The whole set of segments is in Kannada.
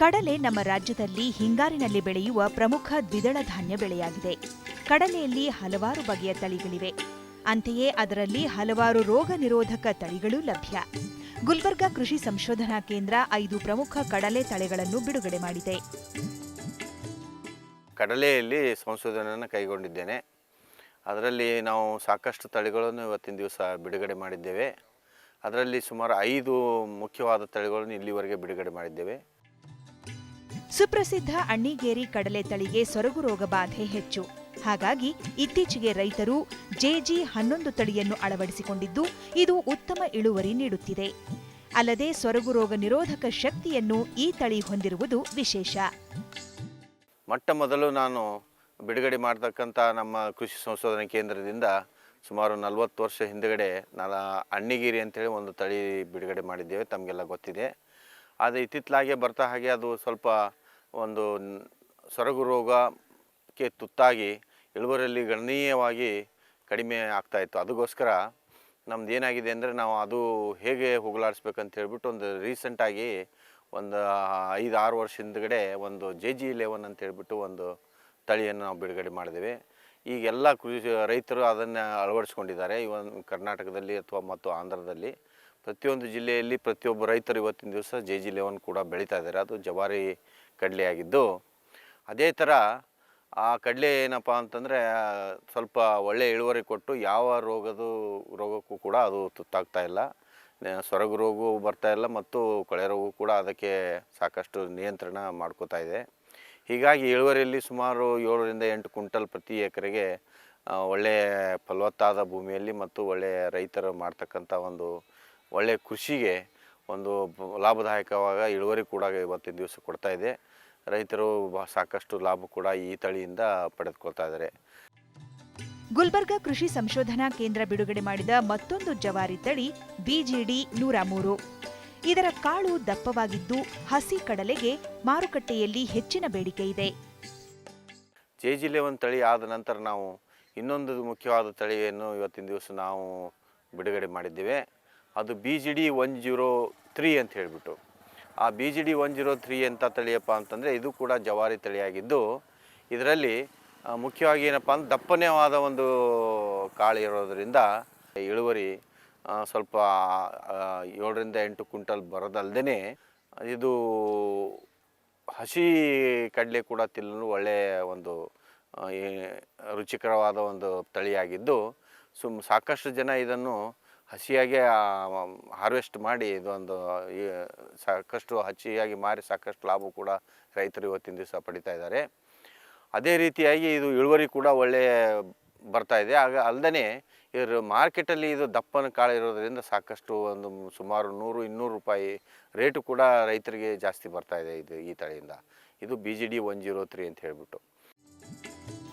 ಕಡಲೆ ನಮ್ಮ ರಾಜ್ಯದಲ್ಲಿ ಹಿಂಗಾರಿನಲ್ಲಿ ಬೆಳೆಯುವ ಪ್ರಮುಖ ದ್ವಿದಳ ಧಾನ್ಯ ಬೆಳೆಯಾಗಿದೆ. ಕಡಲೆಯಲ್ಲಿ ಹಲವಾರು ಬಗೆಯ ತಳಿಗಳಿವೆ. ಅಂತೆಯೇ ಅದರಲ್ಲಿ ಹಲವಾರು ರೋಗ ನಿರೋಧಕ ತಳಿಗಳೂ ಲಭ್ಯ. ಗುಲ್ಬರ್ಗಾ ಕೃಷಿ ಸಂಶೋಧನಾ ಕೇಂದ್ರ ಐದು ಪ್ರಮುಖ ಕಡಲೆ ತಳಿಗಳನ್ನು ಬಿಡುಗಡೆ ಮಾಡಿದೆ. ಕಡಲೆಯಲ್ಲಿ ಸಂಶೋಧನೆಯನ್ನು ಕೈಗೊಂಡಿದ್ದೇನೆ. ಅದರಲ್ಲಿ ನಾವು ಸಾಕಷ್ಟು ತಳಿಗಳನ್ನು ಇವತ್ತಿನ ದಿವಸ ಬಿಡುಗಡೆ ಮಾಡಿದ್ದೇವೆ. ಅದರಲ್ಲಿ ಸುಮಾರು ಐದು ಮುಖ್ಯವಾದ ತಳಿಗಳನ್ನು ಇಲ್ಲಿವರೆಗೆ ಬಿಡುಗಡೆ ಮಾಡಿದ್ದೇವೆ. ಸುಪ್ರಸಿದ್ಧ ಅಣ್ಣಿಗೇರಿ ಕಡಲೆ ತಳಿಗೆ ಸೊರಗು ರೋಗ ಬಾಧೆ ಹೆಚ್ಚು. ಹಾಗಾಗಿ ಇತ್ತೀಚೆಗೆ ರೈತರು ಜೆಜಿ ಹನ್ನೊಂದು ತಳಿಯನ್ನು ಅಳವಡಿಸಿಕೊಂಡಿದ್ದು, ಇದು ಉತ್ತಮ ಇಳುವರಿ ನೀಡುತ್ತಿದೆ. ಅಲ್ಲದೆ ಸೊರಗು ರೋಗ ನಿರೋಧಕ ಶಕ್ತಿಯನ್ನು ಈ ತಳಿ ಹೊಂದಿರುವುದು ವಿಶೇಷ. ಮೊಟ್ಟ ಮೊದಲು ನಾನು ಬಿಡುಗಡೆ ಮಾಡತಕ್ಕಂಥ ನಮ್ಮ ಕೃಷಿ ಸಂಶೋಧನಾ ಕೇಂದ್ರದಿಂದ ಸುಮಾರು ನಲವತ್ತು ವರ್ಷ ಹಿಂದುಗಡೆ ನಾನು ಅಣ್ಣಿಗಿರಿ ಅಂತೇಳಿ ಒಂದು ತಳಿ ಬಿಡುಗಡೆ ಮಾಡಿದ್ದೇವೆ, ತಮಗೆಲ್ಲ ಗೊತ್ತಿದೆ. ಆದರೆ ಇತ್ತಿತ್ತಲಾಗೆ ಬರ್ತಾ ಹಾಗೆ ಅದು ಸ್ವಲ್ಪ ಒಂದು ಸೊರಗು ರೋಗಕ್ಕೆ ತುತ್ತಾಗಿ ಇಳುವರಿಯಲ್ಲಿ ಗಣನೀಯವಾಗಿ ಕಡಿಮೆ ಆಗ್ತಾಯಿತ್ತು ಅದಕ್ಕೋಸ್ಕರ ನಮ್ದು ಏನಾಗಿದೆ ಅಂದರೆ ನಾವು ಅದು ಹೇಗೆ ಹೋಗಲಾಡಿಸ್ಬೇಕಂತ ಹೇಳ್ಬಿಟ್ಟು ಒಂದು ರೀಸೆಂಟಾಗಿ ಒಂದು ಐದು ಆರು ವರ್ಷ ಹಿಂದ್ಗಡೆ ಒಂದು ಜೆ ಜಿ ಲೆವೆನ್ ಅಂತ ಹೇಳ್ಬಿಟ್ಟು ಒಂದು ತಳಿಯನ್ನು ನಾವು ಬಿಡುಗಡೆ ಮಾಡಿದ್ದೇವೆ. ಈಗೆಲ್ಲ ಕೃಷಿ ರೈತರು ಅದನ್ನು ಅಳವಡಿಸ್ಕೊಂಡಿದ್ದಾರೆ. ಇವನ್ ಕರ್ನಾಟಕದಲ್ಲಿ ಅಥವಾ ಮತ್ತು ಆಂಧ್ರದಲ್ಲಿ ಪ್ರತಿಯೊಂದು ಜಿಲ್ಲೆಯಲ್ಲಿ ಪ್ರತಿಯೊಬ್ಬ ರೈತರು ಇವತ್ತಿನ ದಿವಸ ಜೆ ಜಿ ಲೆವೆನ್ ಕೂಡ ಬೆಳೀತಾ ಇದ್ದಾರೆ. ಅದು ಜವಾರಿ ಕಡಲೆಯಾಗಿದ್ದು. ಅದೇ ಥರ ಆ ಕಡಲೆ ಏನಪ್ಪ ಅಂತಂದರೆ ಸ್ವಲ್ಪ ಒಳ್ಳೆ ಇಳುವರಿ ಕೊಟ್ಟು ಯಾವ ರೋಗದ, ರೋಗಕ್ಕೂ ಕೂಡ ಅದು ತುತ್ತಾಗ್ತಾ ಇಲ್ಲ. ಸೊರಗು ರೋಗವು ಬರ್ತಾ ಇಲ್ಲ ಮತ್ತು ಕೊಳೆ ರೋಗವು ಕೂಡ ಅದಕ್ಕೆ ಸಾಕಷ್ಟು ನಿಯಂತ್ರಣ ಮಾಡ್ಕೋತಾ ಇದೆ. ಹೀಗಾಗಿ ಇಳುವರಿಯಲ್ಲಿ ಸುಮಾರು ಏಳರಿಂದ ಎಂಟು ಕ್ವಿಂಟಲ್ ಪ್ರತಿ ಎಕರೆಗೆ ಒಳ್ಳೆಯ ಫಲವತ್ತಾದ ಭೂಮಿಯಲ್ಲಿ ಮತ್ತು ಒಳ್ಳೆಯ ರೈತರು ಮಾಡ್ತಕ್ಕಂಥ ಒಂದು ಒಳ್ಳೆಯ ಕೃಷಿಗೆ ಒಂದು ಲಾಭದಾಯಕವಾಗ ಇಳುವರಿ ಕೂಡ ಇವತ್ತಿನ ದಿವಸ ಕೊಡ್ತಾ ಇದೆ. ರೈತರು ಸಾಕಷ್ಟು ಲಾಭ ಕೂಡ ಈ ತಳಿಯಿಂದ ಪಡೆದುಕೊಳ್ತಾ ಇದ್ದಾರೆ. ಗುಲ್ಬರ್ಗಾ ಕೃಷಿ ಸಂಶೋಧನಾ ಕೇಂದ್ರ ಬಿಡುಗಡೆ ಮಾಡಿದ ಮತ್ತೊಂದು ಜವಾರಿ ತಳಿ ಬಿಜಿಡಿ ನೂರ ಮೂರು. ಇದರ ಕಾಳು ದಪ್ಪವಾಗಿದ್ದು ಹಸಿ ಕಡಲೆಗೆ ಮಾರುಕಟ್ಟೆಯಲ್ಲಿ ಹೆಚ್ಚಿನ ಬೇಡಿಕೆ ಇದೆ. ಜೆ ಜಿ ಲೆವೆನ್ ತಳಿ ಆದ ನಂತರ ನಾವು ಇನ್ನೊಂದು ಮುಖ್ಯವಾದ ತಳಿಯನ್ನು ಇವತ್ತಿನ ದಿವಸ ನಾವು ಬಿಡುಗಡೆ ಮಾಡಿದ್ದೇವೆ. ಅದು B G D one zero three ಅಂತ ಹೇಳಿಬಿಟ್ಟು. ಆ B G D one zero three ಅಂತ ತಳಿಯಪ್ಪ ಅಂತಂದರೆ ಇದು ಕೂಡ ಜವಾರಿ ತಳಿಯಾಗಿದ್ದು, ಇದರಲ್ಲಿ ಮುಖ್ಯವಾಗಿ ಏನಪ್ಪ ಅಂದ್ರೆ ದಪ್ಪನೆವಾದ ಒಂದು ಕಾಳು ಇರೋದರಿಂದ ಇಳುವರಿ ಸ್ವಲ್ಪ ಏಳರಿಂದ ಎಂಟು ಕ್ವಿಂಟಲ್ ಬರೋದಲ್ದೇ ಇದು ಹಸಿ ಕಡಲೆ ಕೂಡ ತಿನ್ನಲು ಒಳ್ಳೆಯ ಒಂದು ರುಚಿಕರವಾದ ಒಂದು ತಳಿಯಾಗಿದ್ದು, ಸುಮ್ ಸಾಕಷ್ಟು ಜನ ಇದನ್ನು ಹಸಿಯಾಗೆ ಹಾರ್ವೆಸ್ಟ್ ಮಾಡಿ ಇದೊಂದು ಸಾಕಷ್ಟು ಹಚ್ಚಿಯಾಗಿ ಮಾರಿ ಸಾಕಷ್ಟು ಲಾಭ ಕೂಡ ರೈತರು ಇವತ್ತಿನ ದಿವಸ ಪಡಿತಾ ಇದ್ದಾರೆ. ಅದೇ ರೀತಿಯಾಗಿ ಇದು ಇಳುವರಿ ಕೂಡ ಒಳ್ಳೆಯ ಬರ್ತಾ ಇದೆ. ಆಗ ಅಲ್ಲದೆ ಇದ್ರ ಮಾರ್ಕೆಟಲ್ಲಿ ಇದು ದಪ್ಪನ ಕಾಳು ಇರೋದರಿಂದ ಸಾಕಷ್ಟು ಒಂದು ಸುಮಾರು ನೂರು, ಇನ್ನೂರು ರೂಪಾಯಿ ರೇಟು ಕೂಡ ರೈತರಿಗೆ ಜಾಸ್ತಿ ಬರ್ತಾ ಇದೆ ಇದು ಈ ತಳಿಯಿಂದ. ಇದು B G D one zero three ಅಂತ ಹೇಳ್ಬಿಟ್ಟು.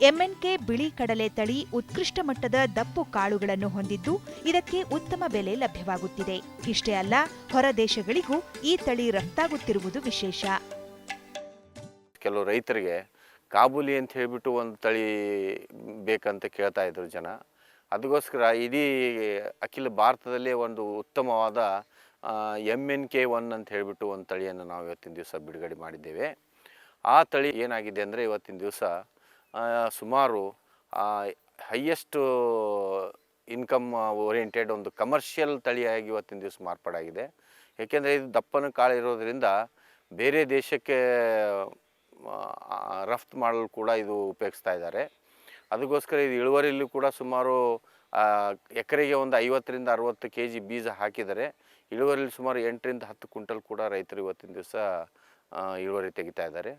ಎಂಎನ್ಕೆ ಬಿಳಿ ಕಡಲೆ ತಳಿ ಉತ್ಕೃಷ್ಟ ಮಟ್ಟದ ದಪ್ಪು ಕಾಳುಗಳನ್ನು ಹೊಂದಿದ್ದು ಇದಕ್ಕೆ ಉತ್ತಮ ಬೆಲೆ ಲಭ್ಯವಾಗುತ್ತಿದೆ. ಇಷ್ಟೇ ಅಲ್ಲ, ಹೊರ ದೇಶಗಳಿಗೂ ಈ ತಳಿ ರಫ್ತಾಗುತ್ತಿರುವುದು ವಿಶೇಷ. ಕೆಲವು ರೈತರಿಗೆ ಕಾಬೂಲಿ ಅಂತ ಹೇಳಿಬಿಟ್ಟು ಒಂದು ತಳಿ ಬೇಕಂತ ಕೇಳ್ತಾ ಇದ್ರು ಜನ. ಅದಕ್ಕೋಸ್ಕರ ಇಡೀ ಅಖಿಲ ಭಾರತದಲ್ಲೇ ಒಂದು ಉತ್ತಮವಾದ ಎಂ ಎನ್ ಕೆ ಒನ್ ಅಂತ ಹೇಳಿಬಿಟ್ಟು ಒಂದು ತಳಿಯನ್ನು ನಾವು ಇವತ್ತಿನ ದಿವಸ ಬಿಡುಗಡೆ ಮಾಡಿದ್ದೇವೆ. ಆ ತಳಿ ಏನಾಗಿದೆ ಅಂದರೆ ಇವತ್ತಿನ ದಿವಸ ಸುಮಾರು ಹೈಯೆಸ್ಟ್ ಇನ್ಕಮ್ ಓರಿಯೆಂಟೆಡ್ ಒಂದು ಕಮರ್ಷಿಯಲ್ ತಳಿಯಾಗಿ ಇವತ್ತಿನ ದಿವಸ ಮಾರ್ಪಾಡಾಗಿದೆ. ಏಕೆಂದರೆ ಇದು ದಪ್ಪನ ಕಾಳು ಇರೋದ್ರಿಂದ ಬೇರೆ ದೇಶಕ್ಕೆ ರಫ್ತು ಮಾಡಲು ಕೂಡ ಇದು ಉಪಯೋಗಿಸ್ತಾ ಇದ್ದಾರೆ. ಅದಕ್ಕೋಸ್ಕರ ಇದು ಇಳುವರಿಯಲ್ಲಿ ಕೂಡ ಸುಮಾರು ಎಕರೆಗೆ ಒಂದು ಐವತ್ತರಿಂದ ಅರುವತ್ತು ಕೆ ಜಿ ಬೀಜ ಹಾಕಿದರೆ ಇಳುವರಿಯಲ್ಲಿ ಸುಮಾರು ಎಂಟರಿಂದ ಹತ್ತು ಕ್ವಿಂಟಲ್ ಕೂಡ ರೈತರು ಇವತ್ತಿನ ದಿವಸ ಇಳುವರಿ ತೆಗಿತಾ ಇದ್ದಾರೆ.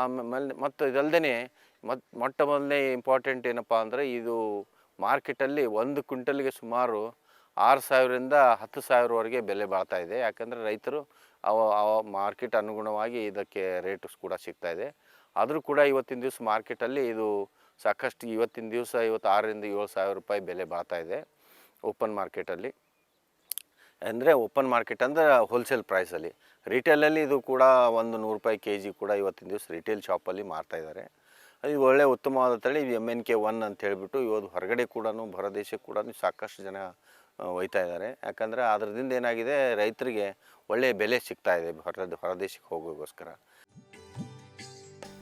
ಆಮೇಲೆ, ಮತ್ತು ಇದಲ್ಲದೆ ಮತ್ ಮೊಟ್ಟ ಮೊದಲನೇ ಇಂಪಾರ್ಟೆಂಟ್ ಏನಪ್ಪ ಅಂದರೆ ಇದು ಮಾರ್ಕೆಟಲ್ಲಿ ಒಂದು ಕ್ವಿಂಟಲ್ಗೆ ಸುಮಾರು ಆರು ಸಾವಿರದಿಂದ ಹತ್ತು ಸಾವಿರವರೆಗೆ ಬೆಲೆ ಬಾಳ್ತಾ ಇದೆ. ಯಾಕಂದರೆ ರೈತರು ಅವ ಮಾರ್ಕೆಟ್ ಅನುಗುಣವಾಗಿ ಇದಕ್ಕೆ ರೇಟ್ಸ್ ಕೂಡ ಸಿಗ್ತಾ ಇದೆ. ಆದರೂ ಕೂಡ ಇವತ್ತಿನ ದಿವಸ ಮಾರ್ಕೆಟಲ್ಲಿ ಇದು ಸಾಕಷ್ಟು ಇವತ್ತಿನ ದಿವಸ ಇವತ್ತು ಆರರಿಂದ ಏಳು ಸಾವಿರ ರೂಪಾಯಿ ಬೆಲೆ ಬಾಳ್ತಾ ಇದೆ ಓಪನ್ ಮಾರ್ಕೆಟಲ್ಲಿ ಅಂದರೆ ಓಪನ್ ಮಾರ್ಕೆಟ್ ಅಂದರೆ ಹೋಲ್ಸೇಲ್ ಪ್ರೈಸಲ್ಲಿ ರಿಟೇಲಲ್ಲಿ ಇದು ಕೂಡ ಒಂದು ನೂರು ರೂಪಾಯಿ ಕೆ ಜಿ ಕೂಡ ಇವತ್ತಿನ ದಿವಸ ರಿಟೇಲ್ ಶಾಪಲ್ಲಿ ಮಾರ್ತಾ ಇದ್ದಾರೆ. ಇದು ಒಳ್ಳೆಯ ಉತ್ತಮವಾದ ತಳಿ, ಇದು ಎಂ ಎನ್ ಕೆ ಒನ್ ಅಂತ ಹೇಳಿಬಿಟ್ಟು ಇವತ್ತು ಹೊರಗಡೆ ಕೂಡ ಹೊರದೇಶಕ್ಕೆ ಕೂಡ ಸಾಕಷ್ಟು ಜನ ಒಯ್ತಾ ಇದ್ದಾರೆ. ಯಾಕಂದರೆ ಅದರದಿಂದ ಏನಾಗಿದೆ, ರೈತರಿಗೆ ಒಳ್ಳೆಯ ಬೆಲೆ ಸಿಗ್ತಾ ಇದೆ ಹೊರ ಹೊರದೇಶಕ್ಕೆ ಹೋಗೋಕ್ಕೋಸ್ಕರ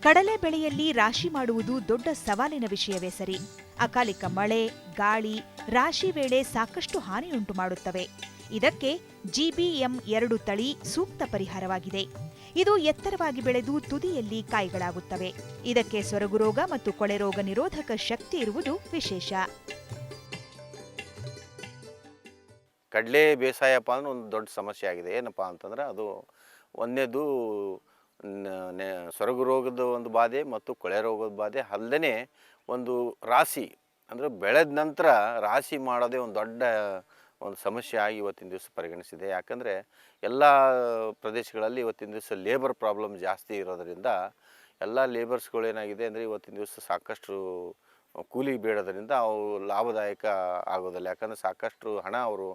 ಕಡಲೆ ಬೆಳೆಯಲ್ಲಿ ರಾಶಿ ಮಾಡುವುದು ದೊಡ್ಡ ಸವಾಲಿನ ವಿಷಯವೇ ಸರಿ. ಅಕಾಲಿಕ ಮಳೆ, ಗಾಳಿ, ರಾಶಿ ವೇಳೆ ಸಾಕಷ್ಟು ಹಾನಿಯುಂಟು ಮಾಡುತ್ತವೆ. ಇದಕ್ಕೆ ಜಿಬಿಎಂ ಎರಡು ತಳಿ ಸೂಕ್ತ ಪರಿಹಾರವಾಗಿದೆ. ಇದು ಎತ್ತರವಾಗಿ ಬೆಳೆದು ತುದಿಯಲ್ಲಿ ಕಾಯಿಗಳಾಗುತ್ತವೆ. ಇದಕ್ಕೆ ಸೊರಗು ರೋಗ ಮತ್ತು ಕೊಳೆ ರೋಗ ನಿರೋಧಕ ಶಕ್ತಿ ಇರುವುದು ವಿಶೇಷ. ಕಡಲೆ ಬೇಸಾಯಪ್ಪ ಅಂದ್ರೆ ಒಂದು ದೊಡ್ಡ ಸಮಸ್ಯೆ ಆಗಿದೆ. ಏನಪ್ಪ ಅಂತಂದ್ರೆ ಅದು ನೆ- ಸೊರಗು ರೋಗದ ಒಂದು ಬಾಧೆ ಮತ್ತು ಕೊಳೆ ರೋಗದ ಬಾಧೆ ಅಲ್ಲದೇ ಒಂದು ರಾಶಿ ಅಂದರೆ ಬೆಳೆದ ನಂತರ ರಾಶಿ ಮಾಡೋದೇ ಒಂದು ದೊಡ್ಡ ಒಂದು ಸಮಸ್ಯೆ ಆಗಿ ಇವತ್ತಿನ ದಿವಸ ಪರಿಗಣಿಸಿದೆ. ಯಾಕಂದರೆ ಎಲ್ಲ ಪ್ರದೇಶಗಳಲ್ಲಿ ಇವತ್ತಿನ ದಿವಸ ಲೇಬರ್ ಪ್ರಾಬ್ಲಮ್ ಜಾಸ್ತಿ ಇರೋದರಿಂದ ಎಲ್ಲ ಲೇಬರ್ಸ್ಗಳು ಏನಾಗಿದೆ ಅಂದರೆ ಇವತ್ತಿನ ದಿವಸ ಸಾಕಷ್ಟು ಕೂಲಿ ಬೇಡೋದ್ರಿಂದ ಅವು ಲಾಭದಾಯಕ ಆಗೋದಿಲ್ಲ. ಯಾಕಂದರೆ ಸಾಕಷ್ಟು ಹಣ ಅವರು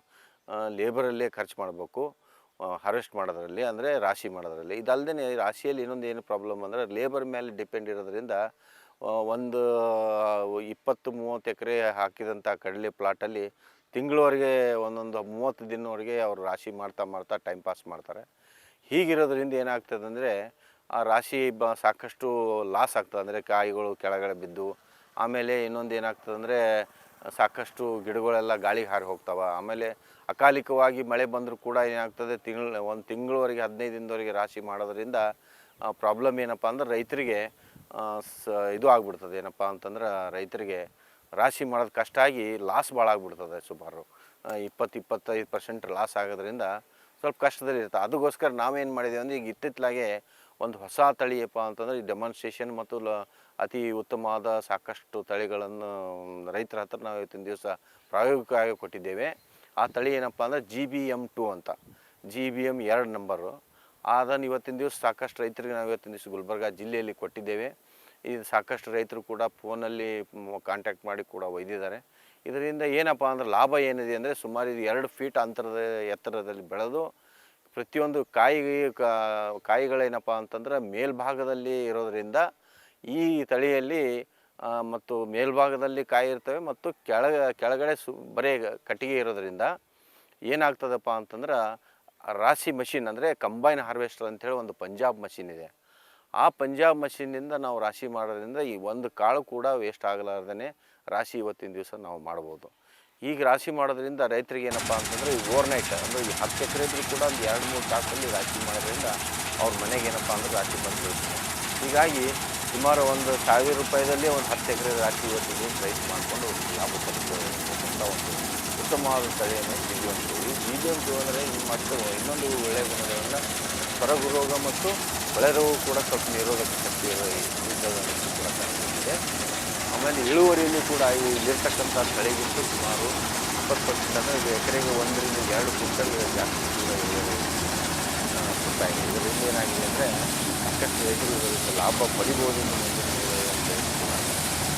ಲೇಬರಲ್ಲೇ ಖರ್ಚು ಮಾಡಬೇಕು ಹಾರ್ವೆಸ್ಟ್ ಮಾಡೋದ್ರಲ್ಲಿ ಅಂದರೆ ರಾಶಿ ಮಾಡೋದ್ರಲ್ಲಿ. ಇದಲ್ಲದೆ ರಾಶಿಯಲ್ಲಿ ಇನ್ನೊಂದು ಏನು ಪ್ರಾಬ್ಲಮ್ ಅಂದರೆ ಲೇಬರ್ ಮೇಲೆ ಡಿಪೆಂಡ್ ಇರೋದ್ರಿಂದ ಒಂದು ಇಪ್ಪತ್ತು, ಮೂವತ್ತು ಎಕರೆ ಹಾಕಿದಂಥ ಕಡಲೆ ಪ್ಲಾಟಲ್ಲಿ ತಿಂಗಳವರೆಗೆ, ಒಂದೊಂದು ಮೂವತ್ತು ದಿನವರೆಗೆ ಅವರು ರಾಶಿ ಮಾಡ್ತಾ ಮಾಡ್ತಾ ಟೈಮ್ ಪಾಸ್ ಮಾಡ್ತಾರೆ. ಹೀಗಿರೋದ್ರಿಂದ ಏನಾಗ್ತದೆ ಅಂದರೆ ಆ ರಾಶಿ ಬ ಸಾಕಷ್ಟು ಲಾಸ್ ಆಗ್ತದೆ. ಅಂದರೆ ಕಾಯಿಗಳು ಕೆಳಗಡೆ ಬಿದ್ದು, ಆಮೇಲೆ ಇನ್ನೊಂದು ಏನಾಗ್ತದೆ ಅಂದರೆ ಸಾಕಷ್ಟು ಗಿಡಗಳೆಲ್ಲ ಗಾಳಿಗೆ ಹಾರಿ ಹೋಗ್ತಾವೆ. ಆಮೇಲೆ ಅಕಾಲಿಕವಾಗಿ ಮಳೆ ಬಂದರೂ ಕೂಡ ಏನಾಗ್ತದೆ, ತಿಂಗಳ, ಒಂದು ತಿಂಗಳವರೆಗೆ, ಹದಿನೈದು ದಿನದವರೆಗೆ ರಾಶಿ ಮಾಡೋದ್ರಿಂದ ಪ್ರಾಬ್ಲಮ್ ಏನಪ್ಪ ಅಂದ್ರೆ ರೈತರಿಗೆ ಸ ಇದು ಆಗ್ಬಿಡ್ತದೆ. ಏನಪ್ಪ ಅಂತಂದ್ರೆ ರೈತರಿಗೆ ರಾಶಿ ಮಾಡೋದು ಕಷ್ಟ ಆಗಿ ಲಾಸ್ ಭಾಳ ಆಗ್ಬಿಡ್ತದೆ ಸುಮಾರು. ಇಪ್ಪತ್ತು, ಇಪ್ಪತ್ತೈದು ಪರ್ಸೆಂಟ್ ಲಾಸ್ ಆಗೋದ್ರಿಂದ ಸ್ವಲ್ಪ ಕಷ್ಟದಲ್ಲಿ ಇರುತ್ತೆ. ಅದಕ್ಕೋಸ್ಕರ ನಾವೇನು ಮಾಡಿದ್ದೀವಿ ಅಂದರೆ ಈಗ ಇತ್ತಿತ್ತಲಾಗೆ ಒಂದು ಹೊಸ ತಳಿಯಪ್ಪ ಅಂತಂದರೆ ಈ ಡೆಮಾನ್ಸ್ಟ್ರೇಷನ್ ಮತ್ತು ಲ, ಅತಿ ಉತ್ತಮವಾದ ಸಾಕಷ್ಟು ತಳಿಗಳನ್ನು ರೈತರ ಹತ್ರ ನಾವು ಇವತ್ತಿನ ದಿವಸ ಪ್ರಾಯೋಗಿಕವಾಗಿ ಕೊಟ್ಟಿದ್ದೇವೆ. ಆ ತಳಿ ಏನಪ್ಪ ಅಂದರೆ ಜಿ ಬಿ ಎಂ ಟು ಅಂತ. ಜಿ ಬಿ ಎಂ ಎರಡು ನಂಬರು ಅದನ್ನು ಇವತ್ತಿನ ದಿವಸ ಸಾಕಷ್ಟು ರೈತರಿಗೆ ನಾವು ಇವತ್ತಿನ ದಿವಸ ಗುಲ್ಬರ್ಗ ಜಿಲ್ಲೆಯಲ್ಲಿ ಕೊಟ್ಟಿದ್ದೇವೆ. ಇದು ಸಾಕಷ್ಟು ರೈತರು ಕೂಡ ಫೋನಲ್ಲಿ ಕಾಂಟ್ಯಾಕ್ಟ್ ಮಾಡಿ ಕೂಡ ಒಯ್ದಿದ್ದಾರೆ. ಇದರಿಂದ ಏನಪ್ಪ ಅಂದ್ರೆ ಲಾಭ ಏನಿದೆ ಅಂದರೆ ಸುಮಾರು ಇದು ಎರಡು ಫೀಟ್ ಅಂತರದ ಎತ್ತರದಲ್ಲಿ ಬೆಳೆದು ಪ್ರತಿಯೊಂದು ಕಾಯಿ ಕಾಯಿಗಳೇನಪ್ಪ ಅಂತಂದ್ರೆ ಮೇಲ್ಭಾಗದಲ್ಲಿ ಇರೋದರಿಂದ ಈ ತಳಿಯಲ್ಲಿ ಮತ್ತು ಮೇಲ್ಭಾಗದಲ್ಲಿ ಕಾಯಿ ಇರ್ತವೆ ಮತ್ತು ಕೆಳ ಕೆಳಗಡೆ ಸು, ಬರೇ ಕಟ್ಟಿಗೆ ಇರೋದ್ರಿಂದ ಏನಾಗ್ತದಪ್ಪ ಅಂತಂದ್ರೆ ರಾಶಿ ಮಷಿನ್ ಅಂದರೆ ಕಂಬೈನ್ ಹಾರ್ವೆಸ್ಟರ್ ಅಂತೇಳಿ ಒಂದು ಪಂಜಾಬ್ ಮಷಿನ್ ಇದೆ. ಆ ಪಂಜಾಬ್ ಮಷಿನ್ನಿಂದ ನಾವು ರಾಶಿ ಮಾಡೋದ್ರಿಂದ ಈ ಒಂದು ಕಾಳು ಕೂಡ ವೇಸ್ಟ್ ಆಗಲಾರ್ದೇ ರಾಶಿ ಇವತ್ತಿನ ದಿವಸ ನಾವು ಮಾಡ್ಬೋದು. ಈಗ ರಾಶಿ ಮಾಡೋದ್ರಿಂದ ರೈತರಿಗೆ ಏನಪ್ಪ ಅಂತಂದರೆ ಈ ಓವರ್ನೈಟ್ ಅಂದರೆ ಈ ಹತ್ತು ಎಕರೆ ಕೂಡ ಒಂದು ಎರಡು ಮೂರು ತಾಸಲ್ಲಿ ರಾಶಿ ಮಾಡೋದ್ರಿಂದ ಅವ್ರ ಮನೆಗೆ ಏನಪ್ಪ ಅಂದರೆ ರಾಶಿ ಬಂದು ಹೀಗಾಗಿ ಸುಮಾರು ಒಂದು ಸಾವಿರ ರೂಪಾಯಿದಲ್ಲಿ ಒಂದು ಹತ್ತು ಎಕರೆ ರಾಶಿ ಇವತ್ತಿಗೆ ಪ್ರೈಸ್ ಮಾಡಿಕೊಂಡು ಲಾಭ ಪಡೆದುಕೊಳ್ಳತಕ್ಕಂಥ ಒಂದು ಉತ್ತಮವಾದ ತಳಿಯನ್ನು ಬಿ ಈ ಪಿ ಅಂದರೆ ಈ ಮತ್ತು ಇನ್ನೊಂದು ಒಳ್ಳೆಯ ಗುಣಗಳನ್ನು ಹೊರಗು ರೋಗ ಮತ್ತು ಕೊಳೆ ರೋಗ ಕೂಡ ಸ್ವಲ್ಪ ನಿರೋಧಕ ಶಕ್ತಿ ಕೂಡ ಕಾಣಿಸುತ್ತಿದೆ ಆಮೇಲೆ ಇಳುವರಿಯಲ್ಲಿ ಕೂಡ ಇಲ್ಲಿರ್ತಕ್ಕಂಥ ತಳಿಗಿಂತ ಸುಮಾರು ಇಪ್ಪತ್ತು ಪರ್ಸೆಂಟ್ ಅಂದರೆ ಎಕರೆಗೆ ಒಂದರಿಂದ ಎರಡು ಕ್ವಿಂಟಲ್ ಜಾಸ್ತಿ ಕೂಡ ಇಳುವರಿ ಇದರಿಂದ ಏನಾಗಿದೆ ಅಂದರೆ ಸಾಕಷ್ಟು ರೈತರು ಇದರಿಂದ ಲಾಭ ಪಡಿಬೋದು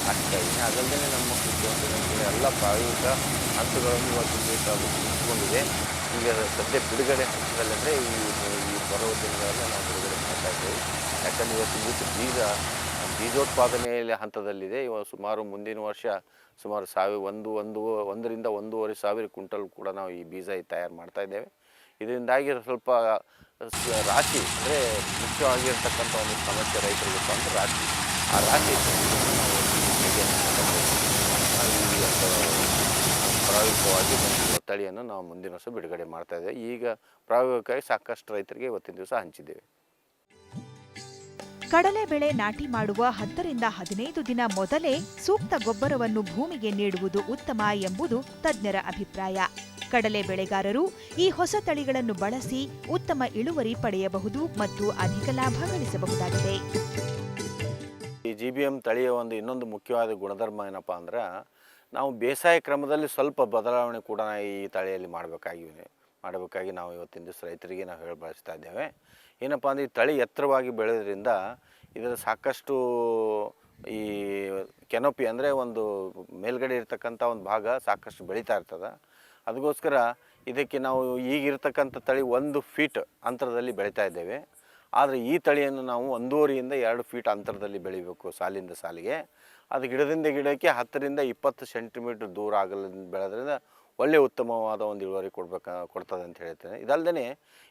ಆಗ್ತಾ ಇದೆ. ಅದಲ್ಲದೆ ನಮ್ಮ ಕೃಷಿ ಎಲ್ಲ ಪ್ರಾಯೋಗಿಕ ಹಂತಗಳನ್ನು ಇವತ್ತು ಅದು ನಿಂತ್ಕೊಂಡಿದೆ ಈಗ ಸದ್ಯ ಬಿಡುಗಡೆ ಹಂತದಲ್ಲಂದರೆ ಈ ಬರುವ ದಿನಗಳಲ್ಲಿ ನಾವು ಬಿಡುಗಡೆ ಮಾಡ್ತಾ ಇದ್ದೇವೆ. ಯಾಕಂದರೆ ಇವತ್ತು ಇವತ್ತು ಬೀಜ ಬೀಜೋತ್ಪಾದನೆಯಲ್ಲಿ ಹಂತದಲ್ಲಿದೆ. ಇವಾಗ ಸುಮಾರು ಮುಂದಿನ ವರ್ಷ ಸುಮಾರು ಸಾವಿರ, ಒಂದು ಒಂದು, ಒಂದರಿಂದ ಒಂದೂವರೆ ಸಾವಿರ ಕ್ವಿಂಟಲ್ ಕೂಡ ನಾವು ಈ ಬೀಜ ತಯಾರು ಮಾಡ್ತಾ ಇದ್ದೇವೆ. ಇದರಿಂದಾಗಿ ಸ್ವಲ್ಪ ರಾಶಿ ಅಂದರೆ ಮುಖ್ಯವಾಗಿರ್ತಕ್ಕಂಥ ಒಂದು ಸಮಸ್ಯೆ ರೈತರಿಗೆ ಅಂದರೆ ರಾಶಿ. ಆ ರಾಶಿ ಪ್ರಾಯೋಗಿಕವಾಗಿ ತಳಿಯನ್ನು ನಾವು ಮುಂದಿನ ವರ್ಷ ಬಿಡುಗಡೆ ಮಾಡ್ತಾ ಇದ್ದೇವೆ. ಈಗ ಪ್ರಾಯೋಗಿಕವಾಗಿ ಸಾಕಷ್ಟು ರೈತರಿಗೆ ಇವತ್ತಿನ ದಿವಸ ಹಂಚಿದ್ದೇವೆ. ಕಡಲೆ ಬೆಳೆ ನಾಟಿ ಮಾಡುವ ಹತ್ತರಿಂದ ಹದಿನೈದು ದಿನ ಮೊದಲೇ ಸೂಕ್ತ ಗೊಬ್ಬರವನ್ನು ಭೂಮಿಗೆ ನೀಡುವುದು ಉತ್ತಮ ಎಂಬುದು ತಜ್ಞರ ಅಭಿಪ್ರಾಯ. ಕಡಲೆ ಬೆಳೆಗಾರರು ಈ ಹೊಸ ತಳಿಗಳನ್ನು ಬಳಸಿ ಉತ್ತಮ ಇಳುವರಿ ಪಡೆಯಬಹುದು ಮತ್ತು ಅಧಿಕ ಲಾಭ ಗಳಿಸಬಹುದಾಗಿದೆ. ಈ ಜಿ ಬಿ ಎಂ ತಳಿಯ ಒಂದು ಇನ್ನೊಂದು ಮುಖ್ಯವಾದ ಗುಣಧರ್ಮ ಏನಪ್ಪಾ ಅಂದ್ರೆ ನಾವು ಬೇಸಾಯ ಕ್ರಮದಲ್ಲಿ ಸ್ವಲ್ಪ ಬದಲಾವಣೆ ಕೂಡ ಈ ತಳಿಯಲ್ಲಿ ಮಾಡಬೇಕಾಗಿ ಮಾಡಬೇಕಾಗಿ ನಾವು ಇವತ್ತಿನ ದಿವಸ ರೈತರಿಗೆ ನಾವು ಹೇಳಿ ಬಳಸ್ತಾ ಇದ್ದೇವೆ. ಏನಪ್ಪ ಅಂದರೆ ಈ ತಳಿ ಎತ್ತರವಾಗಿ ಬೆಳೆಯೋದ್ರಿಂದ ಇದರ ಸಾಕಷ್ಟು ಈ ಕೆನೋಪಿ ಅಂದರೆ ಒಂದು ಮೇಲ್ಗಡೆ ಇರ್ತಕ್ಕಂಥ ಒಂದು ಭಾಗ ಸಾಕಷ್ಟು ಬೆಳೀತಾ ಇರ್ತದೆ. ಅದಕ್ಕೋಸ್ಕರ ಇದಕ್ಕೆ ನಾವು ಈಗಿರ್ತಕ್ಕಂಥ ತಳಿ ಒಂದು ಫೀಟ್ ಅಂತರದಲ್ಲಿ ಬೆಳೀತಾ ಇದ್ದೇವೆ. ಆದರೆ ಈ ತಳಿಯನ್ನು ನಾವು ಒಂದೂವರೆಯಿಂದ ಎರಡು ಫೀಟ್ ಅಂತರದಲ್ಲಿ ಬೆಳಿಬೇಕು ಸಾಲಿಂದ ಸಾಲಿಗೆ. ಅದು ಗಿಡದಿಂದ ಗಿಡಕ್ಕೆ ಹತ್ತರಿಂದ ಇಪ್ಪತ್ತು ಸೆಂಟಿಮೀಟ್ರ್ ದೂರ ಆಗಲ್ಲ ಬೆಳೆದ್ರಿಂದ ಒಳ್ಳೆಯ ಉತ್ತಮವಾದ ಒಂದು ಇಳುವರಿ ಕೊಡ್ಬೇಕು, ಕೊಡ್ತದೆ ಅಂತ ಹೇಳ್ತೇನೆ. ಇದಲ್ಲದೆ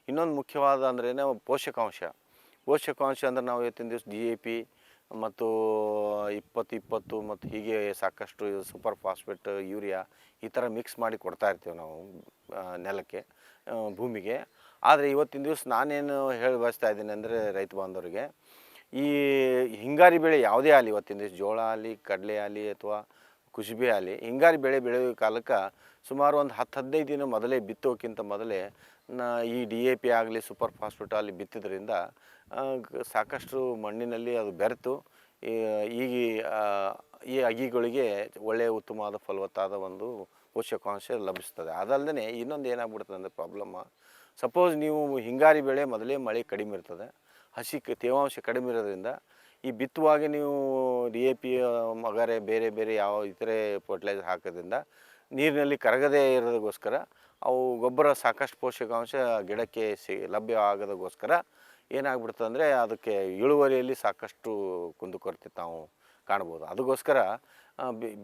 ಇನ್ನೊಂದು ಮುಖ್ಯವಾದ ಅಂದ್ರೆ ಪೋಷಕಾಂಶ. ಪೋಷಕಾಂಶ ಅಂದ್ರೆ ನಾವು ಇವತ್ತಿನ ದಿವಸ ಡಿ ಎ ಪಿ ಮತ್ತು ಇಪ್ಪತ್ತು ಇಪ್ಪತ್ತು ಮತ್ತು ಹೀಗೆ ಸಾಕಷ್ಟು ಸೂಪರ್ ಫಾಸ್ಫೇಟ್ ಯೂರಿಯಾ ಈ ಥರ ಮಿಕ್ಸ್ ಮಾಡಿ ಕೊಡ್ತಾ ಇರ್ತೀವಿ ನಾವು ನೆಲಕ್ಕೆ ಭೂಮಿಗೆ. ಆದರೆ ಇವತ್ತಿನ ದಿವಸ ನಾನೇನು ಹೇಳಿ ಬಯಸ್ತಾ ಇದ್ದೀನಿ ಅಂದರೆ ರೈತ ಬಾಂಧವರಿಗೆ ಈ ಹಿಂಗಾರಿ ಬೆಳೆ ಯಾವುದೇ ಆಗಲಿ ಇವತ್ತಿನ ದಿವಸ, ಜೋಳ ಆಗಲಿ, ಕಡಲೆ ಆಗಲಿ ಅಥವಾ ಕುಸುಬೆ ಆಗಲಿ, ಹಿಂಗಾರಿ ಬೆಳೆ ಬೆಳೆಯೋ ಕಾಲಕ್ಕೆ ಸುಮಾರು ಒಂದು ಹತ್ತು, ಹದಿನೈದು ದಿನ ಮೊದಲೇ ಬಿತ್ತೋಕ್ಕಿಂತ ಮೊದಲೇ ಈ ಡಿ ಎ ಪಿ ಆಗಲಿ, ಸೂಪರ್ ಫಾಸ್ಫೇಟ್ ಆಗಲಿ ಬಿತ್ತಿದ್ರಿಂದ ಸಾಕಷ್ಟು ಮಣ್ಣಿನಲ್ಲಿ ಅದು ಬೆರೆತು ಈಗ ಈ ಅಗಿಗಳಿಗೆ ಒಳ್ಳೆಯ ಉತ್ತಮವಾದ ಫಲವತ್ತಾದ ಒಂದು ಪೋಷಕಾಂಶ ಲಭಿಸ್ತದೆ. ಅದಲ್ಲದೇ ಇನ್ನೊಂದು ಏನಾಗ್ಬಿಡ್ತದೆ ಅಂದರೆ ಪ್ರಾಬ್ಲಮ್ಮ ಸಪೋಸ್ ನೀವು ಹಿಂಗಾರಿ ಬೆಳೆ ಮೊದಲೇ ಮಳೆ ಕಡಿಮೆ ಇರ್ತದೆ. ಹಸಿ ತೇವಾಂಶ ಕಡಿಮೆ ಇರೋದ್ರಿಂದ ಈ ಬಿತ್ತುವಾಗ ನೀವು ಡಿ ಎ ಪಿ ಮಗರೆ ಬೇರೆ ಬೇರೆ ಯಾವ ಇತರೆ ಫರ್ಟಿಲೈಸರ್ ಹಾಕೋದ್ರಿಂದ ನೀರಿನಲ್ಲಿ ಕರಗದೇ ಇರೋದಕ್ಕೋಸ್ಕರ ಅವು ಗೊಬ್ಬರ ಸಾಕಷ್ಟು ಪೋಷಕಾಂಶ ಗಿಡಕ್ಕೆ ಸಿ ಲಭ್ಯ ಆಗೋದಕ್ಕೋಸ್ಕರ ಏನಾಗ್ಬಿಡ್ತಂದರೆ ಅದಕ್ಕೆ ಇಳುವರಿಯಲ್ಲಿ ಸಾಕಷ್ಟು ಕುಂದುಕೊರತೆ ತಾವು ಕಾಣ್ಬೋದು. ಅದಕ್ಕೋಸ್ಕರ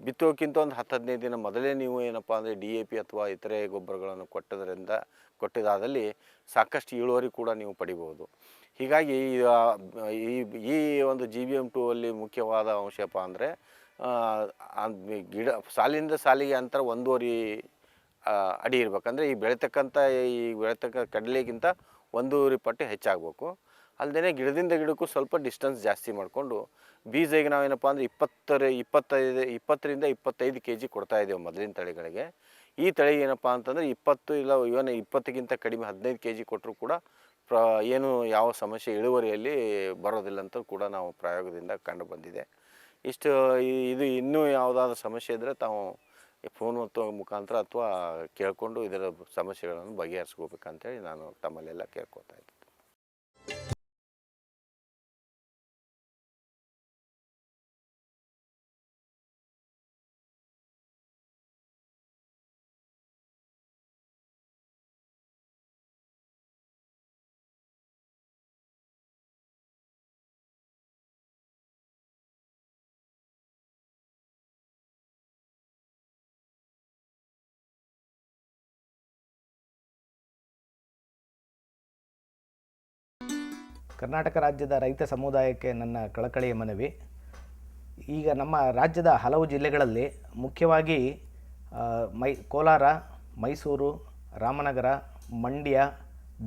ಬಿತ್ತೋಕ್ಕಿಂತ ಒಂದು ಹತ್ತು ಹದಿನೈದು ದಿನ ಮೊದಲೇ ನೀವು ಏನಪ್ಪ ಅಂದರೆ ಡಿ ಎ ಪಿ ಅಥವಾ ಇತರೆ ಗೊಬ್ಬರಗಳನ್ನು ಕೊಟ್ಟದರಿಂದ, ಕೊಟ್ಟಿದಾದಲ್ಲಿ ಸಾಕಷ್ಟು ಇಳುವರಿ ಕೂಡ ನೀವು ಪಡಿಬೋದು. ಹೀಗಾಗಿ ಈ- ಈ ಒಂದು ಜಿ ಬಿ ಎಂ ಟು ಅಲ್ಲಿ ಮುಖ್ಯವಾದ ಅಂಶಪ್ಪ ಅಂದರೆ ಗಿಡ ಸಾಲಿಂದ ಸಾಲಿಗೆ ಅಂತರ ಒಂದೂವರೆ ಅಡಿ ಇರ್ಬೇಕಂದ್ರೆ ಈ ಬೆಳೆತಕ್ಕಂಥ, ಈ ಬೆಳೆತಕ್ಕ ಕಡಲೆಗಿಂತ ಒಂದೂವರೆ ಪಟ್ಟು ಹೆಚ್ಚಾಗಬೇಕು. ಅಲ್ಲದೇ ಗಿಡದಿಂದ ಗಿಡಕ್ಕೂ ಸ್ವಲ್ಪ ಡಿಸ್ಟೆನ್ಸ್ ಜಾಸ್ತಿ ಮಾಡಿಕೊಂಡು ಬೀಜ ಈಗ ನಾವೇನಪ್ಪ ಅಂದರೆ ಇಪ್ಪತ್ತರ, ಇಪ್ಪತ್ತೈದು, ಇಪ್ಪತ್ತರಿಂದ ಇಪ್ಪತ್ತೈದು ಕೆ ಜಿ ಕೊಡ್ತಾ ಇದ್ದೇವೆ ಮೊದಲಿನ ತಳಿಗಳಿಗೆ. ಈ ತಳಿ ಏನಪ್ಪ ಅಂತಂದರೆ ಇಪ್ಪತ್ತು ಇಲ್ಲ ಇವನ್ ಇಪ್ಪತ್ತಕ್ಕಿಂತ ಕಡಿಮೆ ಹದಿನೈದು ಕೆ ಜಿ ಕೊಟ್ಟರು ಕೂಡ ಪ್ರ, ಏನು ಯಾವ ಸಮಸ್ಯೆ ಇಳುವರಿಯಲ್ಲಿ ಬರೋದಿಲ್ಲ ಅಂತ ಕೂಡ ನಾವು ಪ್ರಯೋಗದಿಂದ ಕಂಡು ಬಂದಿದೆ. ಇಷ್ಟು ಇದು ಇನ್ನೂ ಯಾವುದಾದ್ರೂ ಸಮಸ್ಯೆ ಇದ್ದರೆ ತಾವು ಫೋನ್ ಅಥವಾ ಮುಖಾಂತರ ಅಥವಾ ಕೇಳಿಕೊಂಡು ಇದರ ಸಮಸ್ಯೆಗಳನ್ನು ಬಗೆಹರಿಸ್ಕೋಬೇಕಂತೇಳಿ ನಾನು ತಮ್ಮಲ್ಲೆಲ್ಲ ಕೇಳ್ಕೊತಾ ಇದ್ದೀನಿ ಕರ್ನಾಟಕ ರಾಜ್ಯದ ರೈತ ಸಮುದಾಯಕ್ಕೆ ನನ್ನ ಕಳಕಳಿಯ ಮನವಿ. ಈಗ ನಮ್ಮ ರಾಜ್ಯದ ಹಲವು ಜಿಲ್ಲೆಗಳಲ್ಲಿ ಮುಖ್ಯವಾಗಿ ಮೈ, ಕೋಲಾರ, ಮೈಸೂರು, ರಾಮನಗರ, ಮಂಡ್ಯ,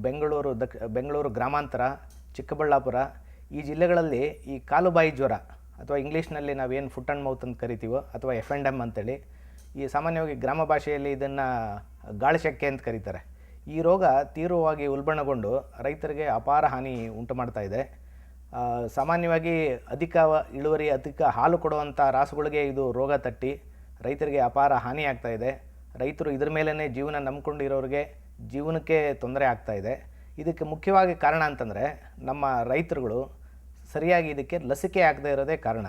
ಬೆಂಗಳೂರು, ದಕ್, ಬೆಂಗಳೂರು ಗ್ರಾಮಾಂತರ, ಚಿಕ್ಕಬಳ್ಳಾಪುರ ಈ ಜಿಲ್ಲೆಗಳಲ್ಲಿ ಈ ಕಾಲುಬಾಯಿ ಜ್ವರ ಅಥವಾ ಇಂಗ್ಲೀಷ್ನಲ್ಲಿ ನಾವೇನು ಫುಟ್ ಆ್ಯಂಡ್ ಮೌತ್ ಅಂತ ಕರಿತೀವೋ ಅಥವಾ ಎಫ್ ಆ್ಯಂಡ್ ಎಂ ಅಂತೇಳಿ ಈ ಸಾಮಾನ್ಯವಾಗಿ ಗ್ರಾಮ ಭಾಷೆಯಲ್ಲಿ ಇದನ್ನು ಗಾಳಿಶಕ್ಕೆ ಅಂತ ಕರೀತಾರೆ. ಈ ರೋಗ ತೀವ್ರವಾಗಿ ಉಲ್ಬಣಗೊಂಡು ರೈತರಿಗೆ ಅಪಾರ ಹಾನಿ ಉಂಟು ಮಾಡ್ತಾ ಇದೆ. ಸಾಮಾನ್ಯವಾಗಿ ಅಧಿಕ ಇಳುವರಿ, ಅಧಿಕ ಹಾಲು ಕೊಡುವಂಥ ರಾಸುಗಳಿಗೆ ಇದು ರೋಗ ತಟ್ಟಿ, ರೈತರಿಗೆ ಅಪಾರ ಹಾನಿ ಆಗ್ತಾ ಇದೆ. ರೈತರು ಇದ್ರ ಮೇಲೇ ಜೀವನ ನಂಬ್ಕೊಂಡಿರೋರಿಗೆ ಜೀವನಕ್ಕೆ ತೊಂದರೆ ಆಗ್ತಾ ಇದೆ. ಇದಕ್ಕೆ ಮುಖ್ಯವಾಗಿ ಕಾರಣ ಅಂತಂದರೆ ನಮ್ಮ ರೈತರುಗಳು ಸರಿಯಾಗಿ ಇದಕ್ಕೆ ಲಸಿಕೆ ಆಗದೇ ಇರೋದೇ ಕಾರಣ.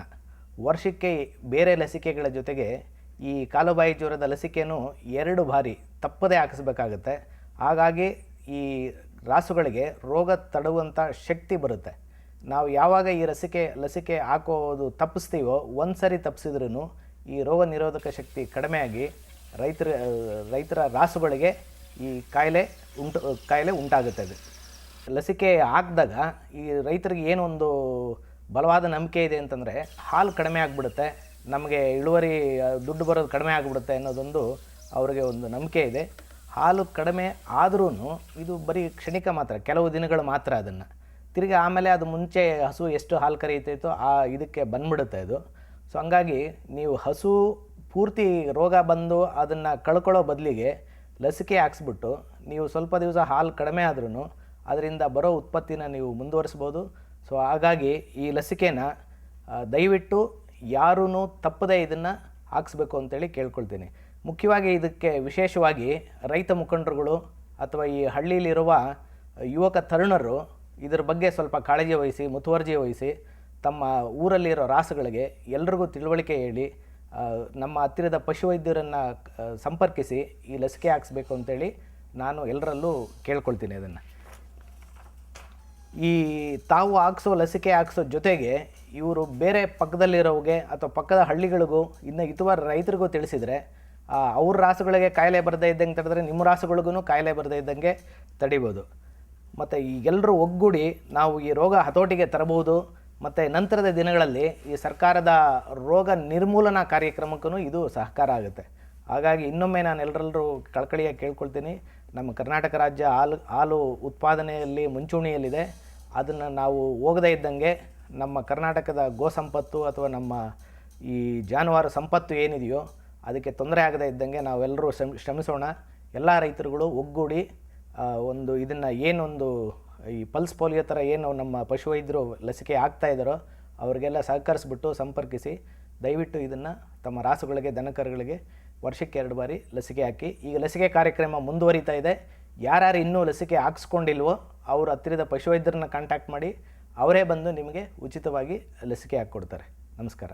ವರ್ಷಕ್ಕೆ ಬೇರೆ ಲಸಿಕೆಗಳ ಜೊತೆಗೆ ಈ ಕಾಲುಬಾಯಿ ಜ್ವರದ ಲಸಿಕೆಯನ್ನು ಎರಡು ಬಾರಿ ತಪ್ಪದೇ ಹಾಕಿಸ್ಬೇಕಾಗುತ್ತೆ. ಹಾಗಾಗಿ ಈ ರಾಸುಗಳಿಗೆ ರೋಗ ತಡುವಂಥ ಶಕ್ತಿ ಬರುತ್ತೆ. ನಾವು ಯಾವಾಗ ಈ ರಸಿಕೆ ಲಸಿಕೆ ಹಾಕೋದು ತಪ್ಪಿಸ್ತೀವೋ ಒಂದು ಸರಿ ತಪ್ಪಿಸಿದ್ರೂ ಈ ರೋಗ ನಿರೋಧಕ ಶಕ್ತಿ ಕಡಿಮೆಯಾಗಿ ರೈತರ ರೈತರ ರಾಸುಗಳಿಗೆ ಈ ಕಾಯಿಲೆ ಉಂಟು, ಕಾಯಿಲೆ ಉಂಟಾಗುತ್ತೆ ಅದು. ಲಸಿಕೆ ಹಾಕಿದಾಗ ಈ ರೈತರಿಗೆ ಏನೊಂದು ಬಲವಾದ ನಂಬಿಕೆ ಇದೆ ಅಂತಂದರೆ ಹಾಲು ಕಡಿಮೆ ಆಗಿಬಿಡುತ್ತೆ, ನಮಗೆ ಇಳುವರಿ, ದುಡ್ಡು ಬರೋದು ಕಡಿಮೆ ಆಗಿಬಿಡುತ್ತೆ ಅನ್ನೋದೊಂದು ಅವರಿಗೆ ಒಂದು ನಂಬಿಕೆ ಇದೆ. ಹಾಲು ಕಡಿಮೆ ಆದ್ರೂ ಇದು ಬರೀ ಕ್ಷಣಿಕ ಮಾತ್ರ, ಕೆಲವು ದಿನಗಳು ಮಾತ್ರ ಅದನ್ನು. ತಿರುಗಿ ಆಮೇಲೆ ಅದು ಮುಂಚೆ ಹಸು ಎಷ್ಟು ಹಾಲು ಕರೆಯುತ್ತೈತೋ ಆ ಇದಕ್ಕೆ ಬಂದ್ಬಿಡುತ್ತೆ ಅದು. ಸೊ ಹಂಗಾಗಿ ನೀವು ಹಸು ಪೂರ್ತಿ ರೋಗ ಬಂದು ಅದನ್ನು ಕಳ್ಕೊಳ್ಳೋ ಬದಲಿಗೆ ಲಸಿಕೆ ಹಾಕ್ಸ್ಬಿಟ್ಟು ನೀವು ಸ್ವಲ್ಪ ದಿವಸ ಹಾಲು ಕಡಿಮೆ ಆದ್ರೂ ಅದರಿಂದ ಬರೋ ಉತ್ಪತ್ತಿನ ನೀವು ಮುಂದುವರಿಸ್ಬೋದು. ಸೊ ಹಾಗಾಗಿ ಈ ಲಸಿಕೆನ ದಯವಿಟ್ಟು ಯಾರೂ ತಪ್ಪದೇ ಇದನ್ನು ಹಾಕ್ಸ್ಬೇಕು ಅಂತೇಳಿ ಕೇಳ್ಕೊಳ್ತೀನಿ. ಮುಖ್ಯವಾಗಿ ಇದಕ್ಕೆ ವಿಶೇಷವಾಗಿ ರೈತ ಮುಖಂಡರುಗಳು ಅಥವಾ ಈ ಹಳ್ಳಿಯಲ್ಲಿರುವ ಯುವಕ ತರುಣರು ಇದರ ಬಗ್ಗೆ ಸ್ವಲ್ಪ ಕಾಳಜಿ ವಹಿಸಿ, ಮುತುವರ್ಜಿ ವಹಿಸಿ ತಮ್ಮ ಊರಲ್ಲಿರೋ ರಾಸುಗಳಿಗೆ ಎಲ್ರಿಗೂ ತಿಳುವಳಿಕೆ ಹೇಳಿ ನಮ್ಮ ಹತ್ತಿರದ ಪಶುವೈದ್ಯರನ್ನು ಸಂಪರ್ಕಿಸಿ ಈ ಲಸಿಕೆ ಹಾಕ್ಸ್ಬೇಕು ಅಂತೇಳಿ ನಾನು ಎಲ್ಲರಲ್ಲೂ ಕೇಳ್ಕೊಳ್ತೀನಿ ಅದನ್ನು. ಈ ತಾವು ಹಾಕ್ಸೋ ಲಸಿಕೆ ಹಾಕ್ಸೋ ಜೊತೆಗೆ ಇವರು ಬೇರೆ ಪಕ್ಕದಲ್ಲಿರೋರಿಗೆ ಅಥವಾ ಪಕ್ಕದ ಹಳ್ಳಿಗಳಿಗೂ ಇನ್ನು ಇತವಾರ ರೈತರಿಗೂ ತಿಳಿಸಿದರೆ ಅವ್ರ ರಾಸುಗಳಿಗೆ ಕಾಯಿಲೆ ಬರದೇ ಇದ್ದಂಗೆ ತಡೆದ್ರೆ ನಿಮ್ಮ ರಾಸುಗಳಿಗೂ ಕಾಯಿಲೆ ಬರದೇ ಇದ್ದಂಗೆ ತಡಿಬೋದು. ಮತ್ತು ಈ ಎಲ್ಲರೂ ಒಗ್ಗೂಡಿ ನಾವು ಈ ರೋಗ ಹತೋಟಿಗೆ ತರಬಹುದು. ಮತ್ತು ನಂತರದ ದಿನಗಳಲ್ಲಿ ಈ ಸರ್ಕಾರದ ರೋಗ ನಿರ್ಮೂಲನಾ ಕಾರ್ಯಕ್ರಮಕ್ಕೂ ಇದು ಸಹಕಾರ ಆಗುತ್ತೆ. ಹಾಗಾಗಿ ಇನ್ನೊಮ್ಮೆ ನಾನು ಎಲ್ಲರಲ್ಲರೂ ಕಳಕಳಿಯಾಗಿ ಕೇಳ್ಕೊಳ್ತೀನಿ. ನಮ್ಮ ಕರ್ನಾಟಕ ರಾಜ್ಯ ಹಾಲು ಹಾಲು ಉತ್ಪಾದನೆಯಲ್ಲಿ ಮುಂಚೂಣಿಯಲ್ಲಿದೆ. ಅದನ್ನು ನಾವು ಹೋಗದೇ ಇದ್ದಂಗೆ ನಮ್ಮ ಕರ್ನಾಟಕದ ಗೋ ಸಂಪತ್ತು ಅಥವಾ ನಮ್ಮ ಈ ಜಾನುವಾರು ಸಂಪತ್ತು ಏನಿದೆಯೋ ಅದಕ್ಕೆ ತೊಂದರೆ ಆಗದೇ ಇದ್ದಂಗೆ ನಾವೆಲ್ಲರೂ ಶ್ರಮ, ಶ್ರಮಿಸೋಣ. ಎಲ್ಲ ರೈತರುಗಳು ಒಗ್ಗೂಡಿ ಒಂದು ಇದನ್ನು ಏನೊಂದು ಈ ಪಲ್ಸ್ ಪೋಲಿಯೋ ಥರ ಏನು ನಮ್ಮ ಪಶುವೈದ್ಯರು ಲಸಿಕೆ ಆಗ್ತಾ ಇದ್ದಾರೋ ಅವರಿಗೆಲ್ಲ ಸಹಕರಿಸ್ಬಿಟ್ಟು ಸಂಪರ್ಕಿಸಿ, ದಯವಿಟ್ಟು ಇದನ್ನು ತಮ್ಮ ರಾಸುಗಳಿಗೆ, ದನಕರುಗಳಿಗೆ ವರ್ಷಕ್ಕೆ ಎರಡು ಬಾರಿ ಲಸಿಕೆ ಹಾಕಿ. ಈಗ ಲಸಿಕೆ ಕಾರ್ಯಕ್ರಮ ಮುಂದುವರಿತಾ ಇದೆ. ಯಾರ್ಯಾರು ಇನ್ನೂ ಲಸಿಕೆ ಹಾಕ್ಸ್ಕೊಂಡಿಲ್ವೋ ಅವ್ರ ಹತ್ತಿರದ ಪಶುವೈದ್ಯರನ್ನ ಕಾಂಟ್ಯಾಕ್ಟ್ ಮಾಡಿ, ಅವರೇ ಬಂದು ನಿಮಗೆ ಉಚಿತವಾಗಿ ಲಸಿಕೆ ಹಾಕ್ಕೊಡ್ತಾರೆ. ನಮಸ್ಕಾರ.